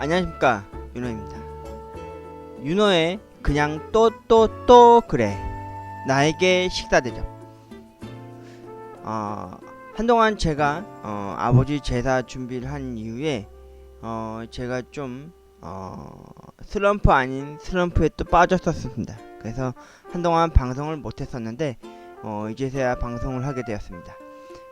안녕하십니까 윤호입니다. 윤호의 그냥 또또 또 그래 나에게 식사 대접. 어, 한동안 제가 어, 아버지 제사 준비를 한 이후에 어, 제가 좀 어, 슬럼프 아닌 슬럼프에 또 빠졌었습니다. 그래서 한동안 방송을 못했었는데 어, 이제서야 방송을 하게 되었습니다.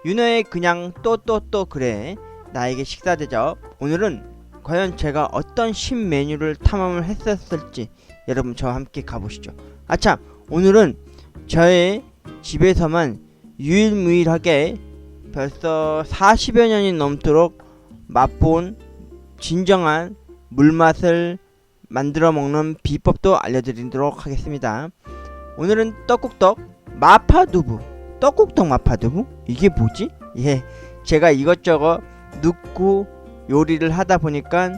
윤호의 그냥 또 또또 그래 나에게 식사 대접 오늘은 과연 제가 어떤 신메뉴를 탐험을 했었을지 여러분 저와 함께 가보시죠. 아참 오늘은 저의 집에서만 유일무이하게 벌써 40여 년이 넘도록 맛본 진정한 물맛을 만들어 먹는 비법도 알려드리도록 하겠습니다. 오늘은 떡국떡 마파두부 떡국떡 마파두부 이게 뭐지? 예 제가 이것저것 넣고 요리를 하다 보니까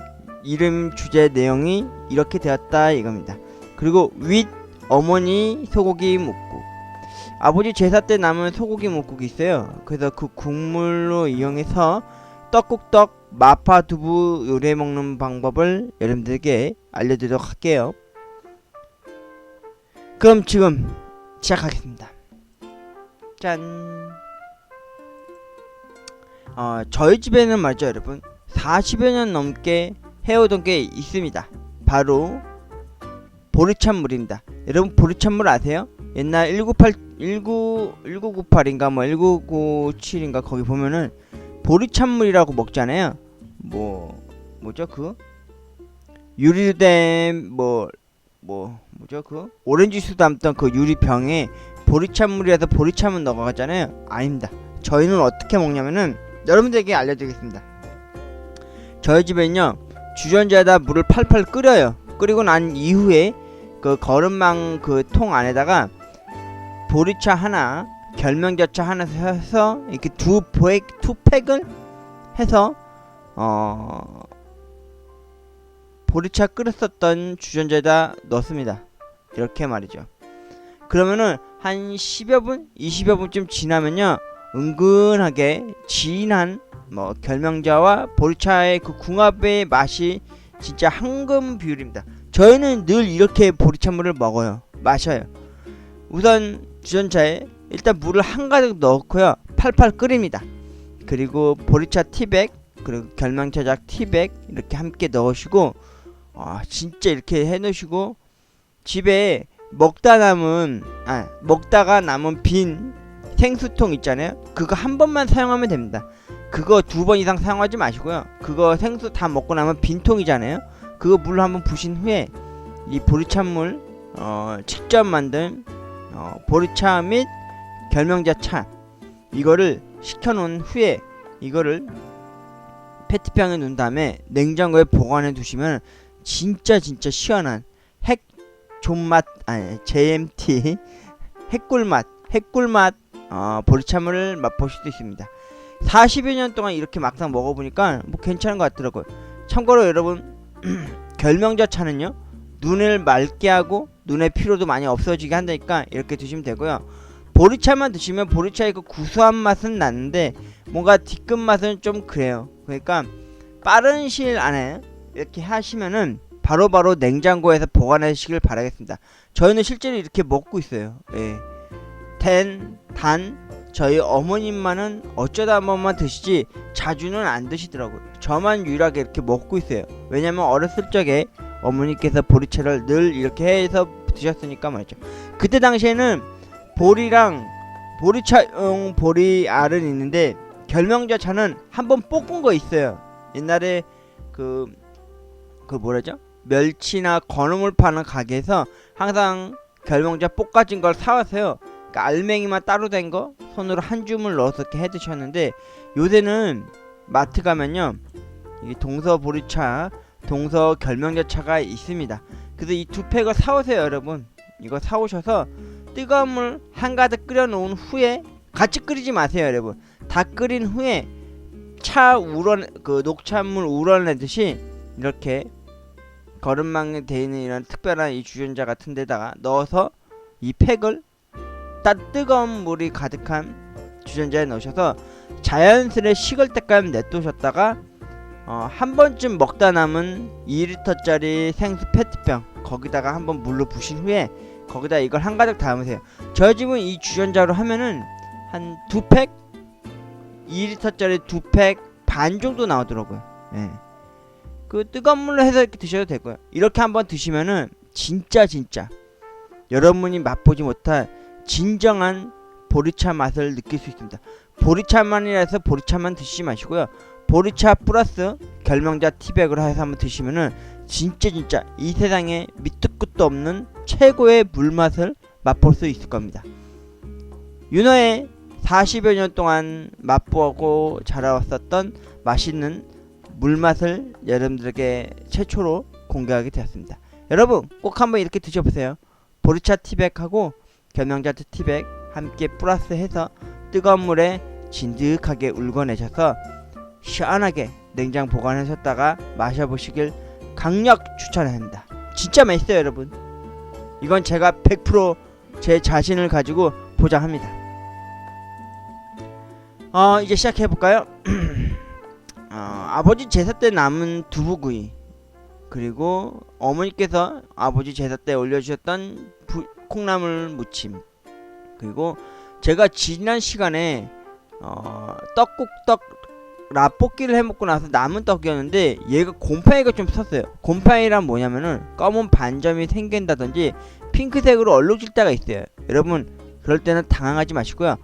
이름 주제 내용이 이렇게 되었다 이겁니다. 그리고 윗 어머니 소고기 묵국 아버지 제사 때 남은 소고기 묵국이 있어요. 그래서 그 국물로 이용해서 떡국떡 마파 두부 요리해 먹는 방법을 여러분들에게 알려드리도록 할게요. 그럼 지금 시작하겠습니다. 짠. 어, 저희 집에는 말이죠, 여러분. 40여 년 넘게 해오던 게 있습니다. 바로 보리찬물입니다. 여러분 보리찬물 아세요? 옛날 198 19 1998인가 뭐 1997인가 거기 보면은 보리찬물이라고 먹잖아요. 뭐 뭐죠 그 유리된 뭐뭐 뭐죠 그 오렌지 수 담던 그 유리병에 보리찬물이라서 보리찬물 넣어가잖아요. 아닙니다. 저희는 어떻게 먹냐면은 여러분들에게 알려드리겠습니다. 저희 집엔요 주전자에다 물을 팔팔 끓여요. 끓이고 난 이후에 그 거름망 그 통 안에다가 보리차 하나, 결명자차 하나 해서 이렇게 두 팩, 투 팩을 해서 어 보리차 끓였었던 주전자에다 넣습니다. 이렇게 말이죠. 그러면은 한 10여 분, 20여 분쯤 지나면요 은근하게 진한 뭐 결명자와 보리차의 그 궁합의 맛이 진짜 황금 비율입니다. 저희는 늘 이렇게 보리차물을 먹어요. 마셔요. 우선 주전자에 일단 물을 한가득 넣고요. 팔팔 끓입니다. 그리고 보리차 티백 그리고 결명차작 티백 이렇게 함께 넣으시고 아 진짜 이렇게 해놓으시고 집에 먹다 남은 아 먹다가 남은 빈 생수통 있잖아요. 그거 한 번만 사용하면 됩니다. 그거 두 번 이상 사용하지 마시고요. 그거 생수 다 먹고 나면 빈통이잖아요. 그거 물 한번 부신 후에 이 보리차물 어, 직접 만든 어, 보리차 및 결명자차 이거를 식혀놓은 후에 이거를 페트병에 넣은 다음에 냉장고에 보관해 두시면 진짜 진짜 시원한 핵 존맛 아니 JMT 핵꿀맛 핵꿀맛 어, 보리차물을 맛보실 수 있습니다. 40여 년 동안 이렇게 막상 먹어보니까 뭐 괜찮은 것 같더라고요. 참고로 여러분 결명자 차는요 눈을 맑게 하고 눈의 피로도 많이 없어지게 한다니까 이렇게 드시면 되고요. 보리차만 드시면 보리차의 그 구수한 맛은 나는데 뭔가 뒤끝 맛은 좀 그래요. 그러니까 빠른 시일 안에 이렇게 하시면은 바로바로 냉장고에서 보관하시길 바라겠습니다. 저희는 실제로 이렇게 먹고 있어요. 예. 텐, 단, 저희 어머님만은 어쩌다 한 번만 드시지 자주는 안 드시더라고요. 저만 유일하게 이렇게 먹고 있어요. 왜냐면 어렸을 적에 어머니께서 보리차를 늘 이렇게 해서 드셨으니까 말이죠. 그때 당시에는 보리랑 보리차용 보리알은 있는데 결명자 차는 한 번 볶은 거 있어요. 옛날에 그, 그 뭐라죠? 멸치나 건어물 파는 가게에서 항상 결명자 볶아진 걸 사왔어요. 그러니까 알맹이만 따로 된 거? 손으로 한 줌을 넣어서 이렇게 해 드셨는데 요새는 마트 가면요 이 동서 보리차 동서 결명자차가 있습니다. 그래서 이 두 팩을 사오세요 여러분. 이거 사오셔서 뜨거운 물 한가득 끓여 놓은 후에 같이 끓이지 마세요 여러분. 다 끓인 후에 차 우러 그 녹차물 우러내듯이 이렇게 거름망에 되어 있는 이런 특별한 이 주전자 같은 데다가 넣어서 이 팩을 따 뜨거운 물이 가득한 주전자에 넣으셔서 자연스레 식을 때까지 냅두셨다가 어, 한 번쯤 먹다 남은 2리터짜리 생수 페트병 거기다가 한 번 물로 부신 후에 거기다 이걸 한 가득 담으세요. 저희 집은 이 주전자로 하면은 한 두 팩, 2리터짜리 두 팩 반 정도 나오더라고요. 예. 그 뜨거운 물로 해서 이렇게 드셔도 되고요. 이렇게 한번 드시면은 진짜 진짜 여러분이 맛보지 못할 진정한 보리차 맛을 느낄 수 있습니다. 보리차만이라서 보리차만 드시지 마시고요. 보리차 플러스 결명자 티백으로 해서 한번 드시면은 진짜 진짜 이 세상에 밑도 끝도 없는 최고의 물맛을 맛볼 수 있을 겁니다. 윤호의 40여 년 동안 맛보고 자라왔었던 맛있는 물맛을 여러분들에게 최초로 공개하게 되었습니다. 여러분 꼭 한번 이렇게 드셔보세요. 보리차 티백하고 결명자 티백 함께 플러스해서 뜨거운 물에 진득하게 울궈내셔서 시원하게 냉장 보관하셨다가 마셔보시길 강력 추천합니다. 진짜 맛있어요, 여러분. 이건 제가 100%제 자신을 가지고 보장합니다. 어, 이제 시작해 볼까요? 어, 아버지 제사 때 남은 두부구이 그리고 어머니께서 아버지 제사 때 올려주셨던 부, 콩나물 무침. 그리고 제가 지난 시간에 어, 떡국떡 라볶이를 해먹고 나서 남은 떡이었는데 얘가 곰팡이가 좀 섰어요. 곰팡이란 뭐냐면은 검은 반점이 생긴다든지 핑크색으로 얼룩질 때가 있어요. 여러분 그럴 때는 당황하지 마시고요.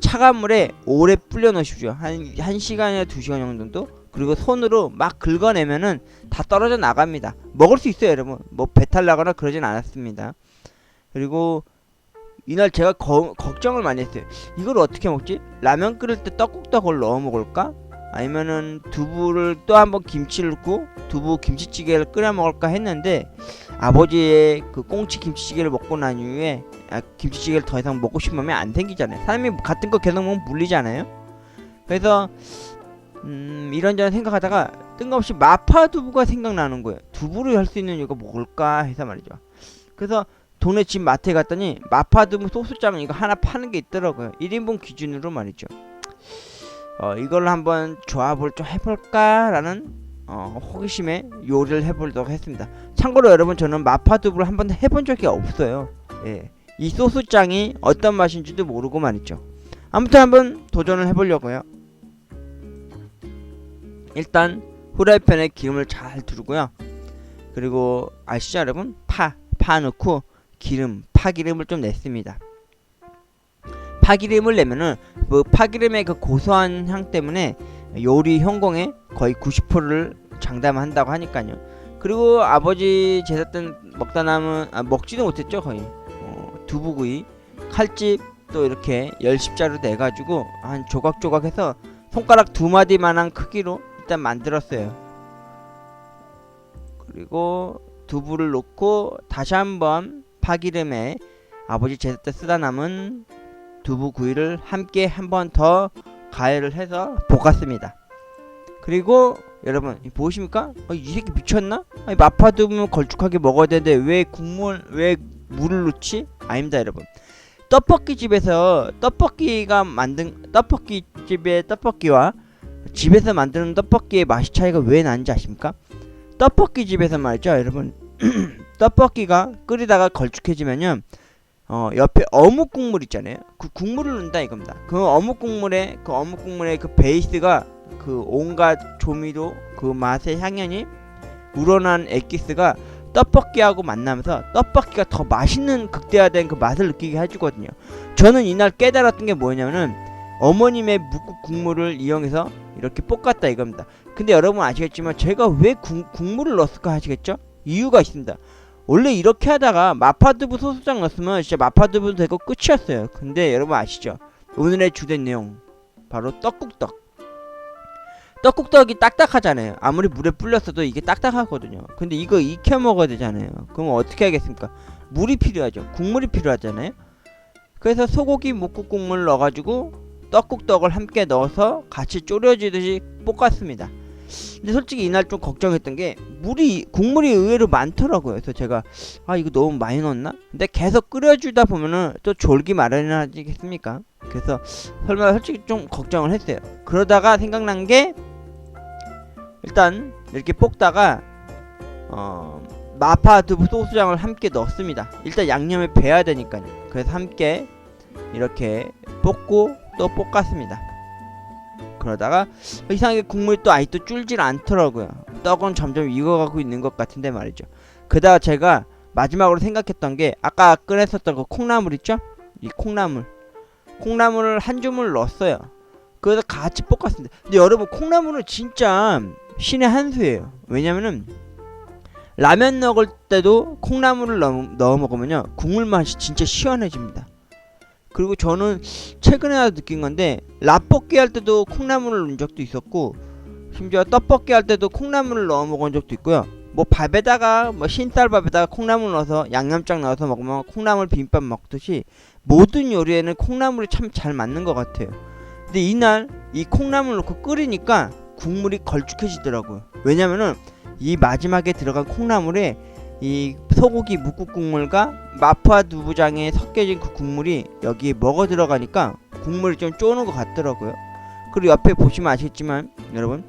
차가운 물에 오래 불려 놓으십시오. 한, 한 시간이나 두 시간 정도? 그리고 손으로 막 긁어내면은 다 떨어져 나갑니다. 먹을 수 있어요 여러분. 뭐 배탈 나거나 그러진 않았습니다 그리고 이날 제가 거, 걱정을 많이 했어요. 이걸 어떻게 먹지? 라면 끓일 때 떡국떡을 넣어 먹을까? 아니면은 두부를 또 한번 김치를 넣고 두부 김치찌개를 끓여 먹을까 했는데 아버지의 그 꽁치 김치찌개를 먹고 난 이후에 아, 김치찌개를 더 이상 먹고 싶은 마음이 안 생기잖아요. 사람이 같은 거 계속 먹으면 물리잖아요? 그래서 음 이런저런 생각하다가 뜬금없이 마파 두부가 생각나는 거예요. 두부를 할 수 있는 이거 먹을까 해서 말이죠. 그래서 동네 집 마트에 갔더니 마파두부 소스장 이거 하나 파는 게 있더라고요 1인분 기준으로 말이죠 어, 이걸 한번 조합을 좀 해볼까라는 어, 호기심에 요리를 해보도록 했습니다. 참고로 여러분 저는 마파두부를 한 번도 해본 적이 없어요. 예, 이 소스장이 어떤 맛인지도 모르고 말이죠. 아무튼 한번 도전을 해보려고요. 일단 후라이팬에 기름을 잘 두르고요. 그리고 아시죠 여러분? 파, 파 넣고 기름, 파기름을 좀 냈습니다. 파기름을 내면은 그 파기름의 그 고소한 향 때문에 요리 현공의 거의 90%를 장담한다고 하니까요. 그리고 아버지 제사 때 먹다 남은 아, 먹지도 못했죠 거의 어, 두부구이 칼집 또 이렇게 열십자로 내가지고 한 조각조각해서 손가락 두 마디만한 크기로 일단 만들었어요. 그리고 두부를 넣고 다시 한번 파기름에 아버지 제사 때 쓰다 남은 두부 구이를 함께 한 번 더 가열을 해서 볶았습니다. 그리고 여러분 이 보이십니까? 어, 이 새끼 미쳤나? 아니, 마파두부 걸쭉하게 먹어야 되는데 왜 국물 왜 물을 넣지? 아닙니다 여러분. 떡볶이 집에서 떡볶이가 만든 떡볶이 집의 떡볶이와 집에서 만드는 떡볶이의 맛이 차이가 왜 나는지 아십니까? 떡볶이 집에서 말이죠 여러분 떡볶이가 끓이다가 걸쭉해지면요 어 옆에 어묵 국물 있잖아요. 그 국물을 넣는다 이겁니다. 그 어묵 국물에 그 어묵 국물의 그 베이스가 그 온갖 조미료 그 맛의 향연이 우러난 엑기스가 떡볶이하고 만나면서 떡볶이가 더 맛있는 극대화된 그 맛을 느끼게 해주거든요. 저는 이날 깨달았던 게 뭐냐면은 어머님의 묵국 국물을 이용해서 이렇게 볶았다 이겁니다. 근데 여러분 아시겠지만 제가 왜 국, 국물을 넣었을까 하시겠죠? 이유가 있습니다. 원래 이렇게 하다가 마파두부 소스장 넣었으면 진짜 마파두부 되고 끝이었어요. 근데 여러분 아시죠? 오늘의 주된 내용 바로 떡국떡. 떡국떡이 딱딱하잖아요. 아무리 물에 불렸어도 이게 딱딱하거든요. 근데 이거 익혀 먹어야 되잖아요. 그럼 어떻게 하겠습니까? 물이 필요하죠. 국물이 필요하잖아요. 그래서 소고기 묵국 국물 넣어가지고 떡국떡을 함께 넣어서 같이 졸여지듯이 볶았습니다. 근데 솔직히 이날 좀 걱정했던 게 물이 국물이 의외로 많더라고요. 그래서 제가 아 이거 너무 많이 넣었나? 근데 계속 끓여주다 보면은 또 졸기 마련이겠습니까? 그래서 설마 솔직히 좀 걱정을 했어요. 그러다가 생각난 게 일단 이렇게 볶다가 어 마파 두부 소스장을 함께 넣습니다. 일단 양념을 배야 되니까요. 그래서 함께 이렇게 볶고 또 볶았습니다. 그러다가 이상하게 국물이 또 아직도 줄질 않더라고요. 떡은 점점 익어가고 있는 것 같은데 말이죠. 그다가 제가 마지막으로 생각했던 게 아까 꺼냈었던 그 콩나물 있죠? 이 콩나물. 콩나물을 한 주물 넣었어요. 그래서 같이 볶았습니다. 근데 여러분 콩나물은 진짜 신의 한 수예요. 왜냐면은 라면 먹을 때도 콩나물을 넣어, 넣어 먹으면요 국물 맛이 진짜 시원해집니다. 그리고 저는 최근에 와서 느낀 건데 라볶이 할 때도 콩나물을 넣은 적도 있었고 심지어 떡볶이 할 때도 콩나물을 넣어 먹은 적도 있고요. 뭐 밥에다가 뭐 흰쌀밥에다가 콩나물 넣어서 양념장 넣어서 먹으면 콩나물 비빔밥 먹듯이 모든 요리에는 콩나물이 참 잘 맞는 것 같아요. 근데 이날 이 콩나물 넣고 끓이니까 국물이 걸쭉해지더라고요. 왜냐면은 이 마지막에 들어간 콩나물에 이 소고기 묵국 국물과 마파 두부장에 섞여진 그 국물이 여기에 먹어 들어가니까 국물이 좀 쪼는 것 같더라고요. 그리고 옆에 보시면 아시겠지만 여러분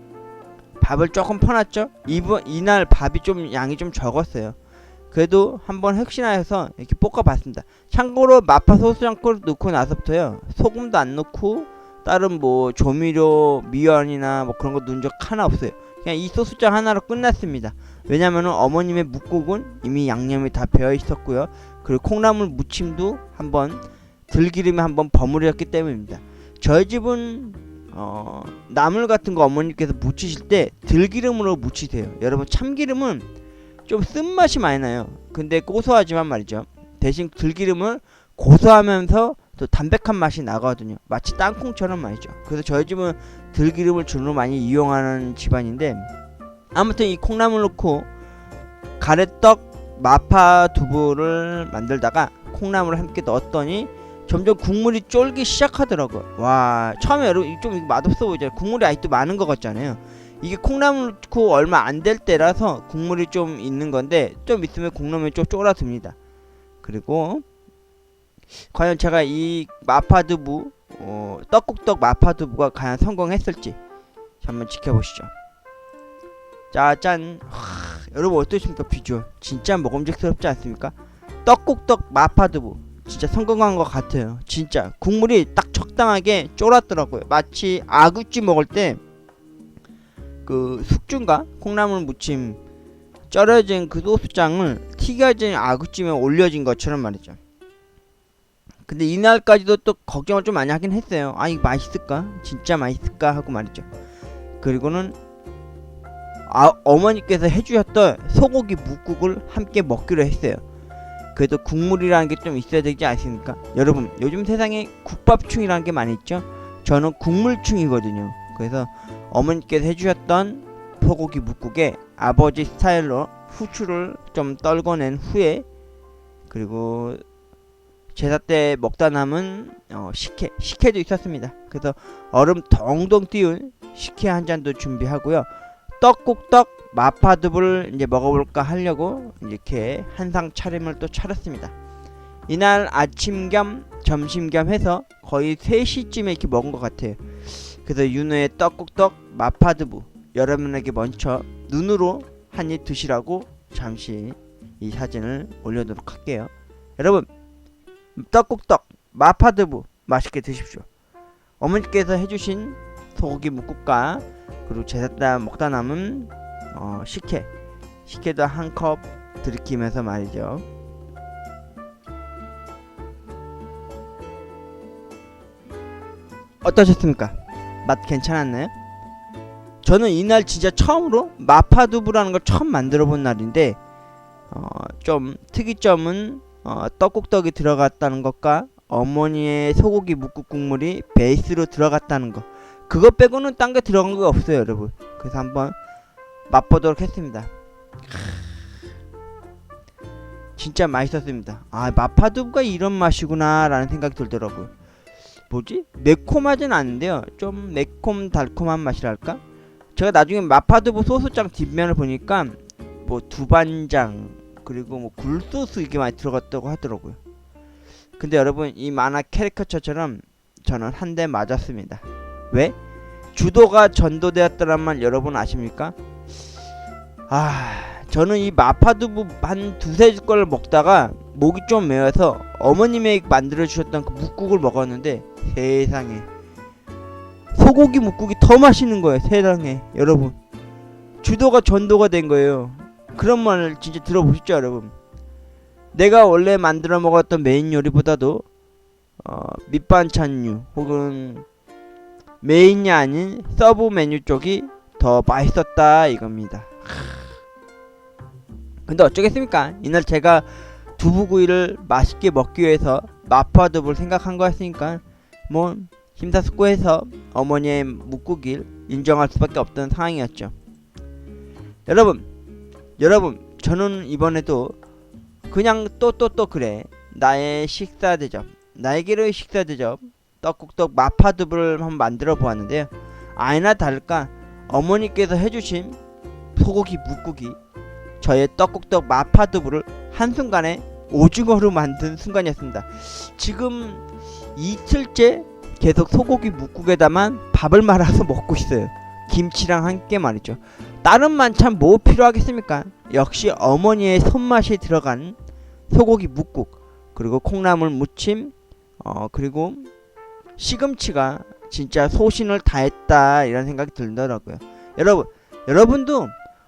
밥을 조금 퍼놨죠? 이번 이날 밥이 좀 양이 좀 적었어요. 그래도 한번 획신하여서 이렇게 볶아봤습니다. 참고로 마파 소스장 끓 넣고 나서부터요 소금도 안 넣고 다른 뭐 조미료 미연이나 뭐 그런 거 넣은 적 하나 없어요. 그냥 이 소스장 하나로 끝났습니다. 왜냐면은 어머님의 묵국은 이미 양념이 다 배어 있었고요. 그리고 콩나물 무침도 한번 들기름에 한번 버무렸기 때문입니다. 저희 집은 어, 나물 같은 거 어머니께서 무치실 때 들기름으로 무치세요. 여러분 참기름은 좀 쓴맛이 많이 나요. 근데 고소하지만 말이죠. 대신 들기름은 고소하면서 또 담백한 맛이 나거든요. 마치 땅콩처럼 말이죠. 그래서 저희 집은 들기름을 주로 많이 이용하는 집안인데 아무튼 이 콩나물 넣고 가래떡 마파 두부를 만들다가 콩나물을 함께 넣었더니 점점 국물이 쫄기 시작하더라고요. 와 처음에 여러분 좀 맛없어 보이잖아요. 국물이 아직도 많은 것 같잖아요. 이게 콩나물 넣고 얼마 안 될 때라서 국물이 좀 있는 건데 좀 있으면 콩나물이 좀 쫄아듭니다. 그리고 과연 제가 이 마파두부 어, 떡국떡 마파두부가 과연 성공했을지 한번 지켜보시죠. 짜잔 하, 여러분 어떠십니까 비주얼 진짜 먹음직스럽지 않습니까? 떡국떡 마파두부 진짜 성공한 것 같아요. 진짜 국물이 딱 적당하게 쫄았더라고요. 마치 아구찜 먹을 때 그 숙주인가 콩나물 무침 쩔어진 그 소스장을 튀겨진 아구찜에 올려진 것처럼 말이죠. 근데 이날까지도 또 걱정을 좀 많이 하긴 했어요. 아 이거 맛있을까? 진짜 맛있을까? 하고 말이죠. 그리고는 아 어머니께서 해주셨던 소고기 묵국을 함께 먹기로 했어요. 그래도 국물이라는 게 좀 있어야 되지 않습니까? 여러분 요즘 세상에 국밥충이라는 게 많이 있죠. 저는 국물충이거든요. 그래서 어머니께서 해주셨던 소고기 묵국에 아버지 스타일로 후추를 좀 떨궈낸 후에 그리고 제사 때 먹다 남은 어, 식혜 식혜도 있었습니다. 그래서 얼음 동동 띄운 식혜 한 잔도 준비하고요. 떡국떡 마파두부를 이제 먹어볼까 하려고 이렇게 한상 차림을 또 차렸습니다. 이날 아침 겸 점심 겸 해서 거의 3시쯤에 이렇게 먹은 것 같아요. 그래서 윤호의 떡국떡 마파두부 여러분에게 먼저 눈으로 한 입 드시라고 잠시 이 사진을 올려놓도록 할게요. 여러분 떡국떡 마파두부 맛있게 드십시오. 어머니께서 해주신 소고기 묵국과 그리고 제사 때 먹다 남은 어, 식혜 식혜도 한 컵 들이키면서 말이죠. 어떠셨습니까? 맛 괜찮았나요? 저는 이날 진짜 처음으로 마파두부라는 걸 처음 만들어 본 날인데 어, 좀 특이점은 어, 떡국떡이 들어갔다는 것과 어머니의 소고기 묵국 국물이 베이스로 들어갔다는 것 그거 빼고는 딴 게 들어간 거 없어요 여러분. 그래서 한번 맛보도록 했습니다. 진짜 맛있었습니다. 아 마파두부가 이런 맛이구나 라는 생각이 들더라고요. 뭐지? 매콤하진 않은데요. 좀 매콤 달콤한 맛이랄까? 제가 나중에 마파두부 소스장 뒷면을 보니까 뭐 두반장 그리고 뭐 굴소스 이게 많이 들어갔다고 하더라고요. 근데 여러분 이 만화 캐리커처처럼 저는 한 대 맞았습니다. 왜? 주도가 전도되었다는 말 여러분 아십니까? 아 저는 이 마파두부 한 두세 숟가락 먹다가 목이 좀 메어서 어머님이 만들어 주셨던 그 묵국을 먹었는데 세상에 소고기 묵국이 더 맛있는 거예요 세상에 여러분 주도가 전도가 된 거예요 그런 말을 진짜 들어보셨죠 여러분 내가 원래 만들어 먹었던 메인 요리보다도 어, 밑반찬류 혹은 메인이 아닌 서브 메뉴 쪽이 더 맛있었다 이겁니다. 근데 어쩌겠습니까? 이날 제가 두부구이를 맛있게 먹기 위해서 마파두부를 생각한 거였으니까 뭐 심사숙고해서 어머니의 묵국일 인정할 수밖에 없던 상황이었죠. 여러분, 여러분, 저는 이번에도 그냥 또 또 또 그래 나의 식사 대접 나에게로의 식사 대접 떡국떡 마파두부를 한번 만들어 보았는데요. 아니나 다를까 어머니께서 해주신 소고기 묵국이 저의 떡국떡 마파두부를 한순간에 오징어로 만든 순간이었습니다. 지금 이틀째 계속 소고기 묵국에다만 밥을 말아서 먹고 있어요. 김치랑 함께 말이죠. 다른 만찬 뭐 필요하겠습니까? 역시 어머니의 손맛이 들어간 소고기 묵국 그리고 콩나물 무침 어 그리고 시금치가 진짜 소신을 다했다 이런 생각이 들더라고요. 여러분 여러분도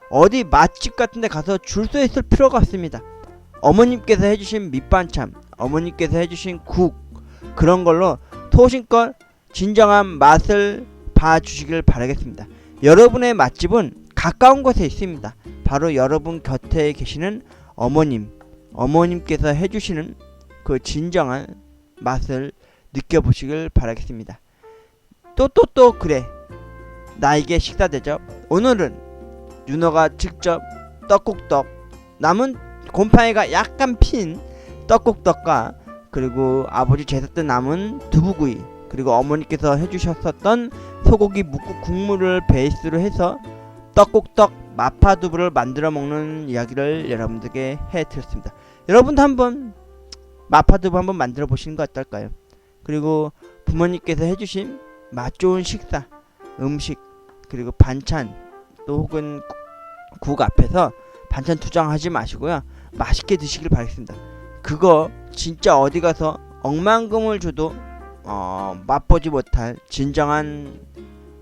어디 맛집 같은 데 가서 줄 서 있을 필요가 없습니다. 어머님께서 해주신 밑반찬, 어머님께서 해주신 국 그런 걸로 소신껏 진정한 맛을 봐주시길 바라겠습니다. 여러분의 맛집은 가까운 곳에 있습니다. 바로 여러분 곁에 계시는 어머님, 어머님께서 해주시는 그 진정한 맛을 느껴보시길 바라겠습니다. 또 또 또 그래 나에게 식사 대접 오늘은 윤호가 직접 떡국떡 남은 곰팡이가 약간 핀 떡국떡과 그리고 아버지 제사 때 남은 두부구이 그리고 어머니께서 해주셨었던 소고기 묵국 국물을 베이스로 해서 떡국떡 마파두부를 만들어 먹는 이야기를 여러분들께 해드렸습니다. 여러분도 한번 마파두부 한번 만들어 보시는 거 어떨까요? 그리고 부모님께서 해주신 맛 좋은 식사, 음식 그리고 반찬 또 혹은 국 앞에서 반찬 투정하지 마시고요 맛있게 드시길 바라겠습니다. 그거 진짜 어디 가서 억만금을 줘도 어, 맛보지 못할 진정한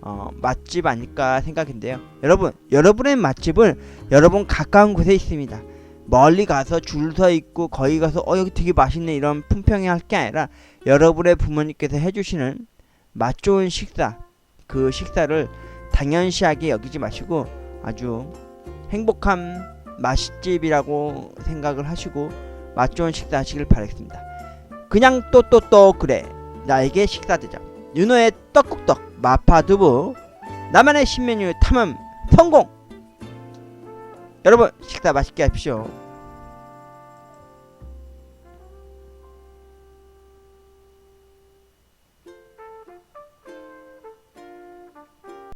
어, 맛집 아닐까 생각인데요. 여러분, 여러분의 맛집은 여러분 가까운 곳에 있습니다. 멀리 가서 줄 서 있고 거기 가서 어 여기 되게 맛있네 이런 품평이 할 게 아니라 여러분의 부모님께서 해주시는 맛 좋은 식사 그 식사를 당연시하게 여기지 마시고 아주 행복한 맛집이라고 생각을 하시고 맛 좋은 식사 하시길 바라겠습니다. 그냥 또 또또 그래. 나에게 식사 대접 윤호의 떡국떡 마파두부 나만의 신메뉴 탐험 성공! 여러분 식사 맛있게 하십시오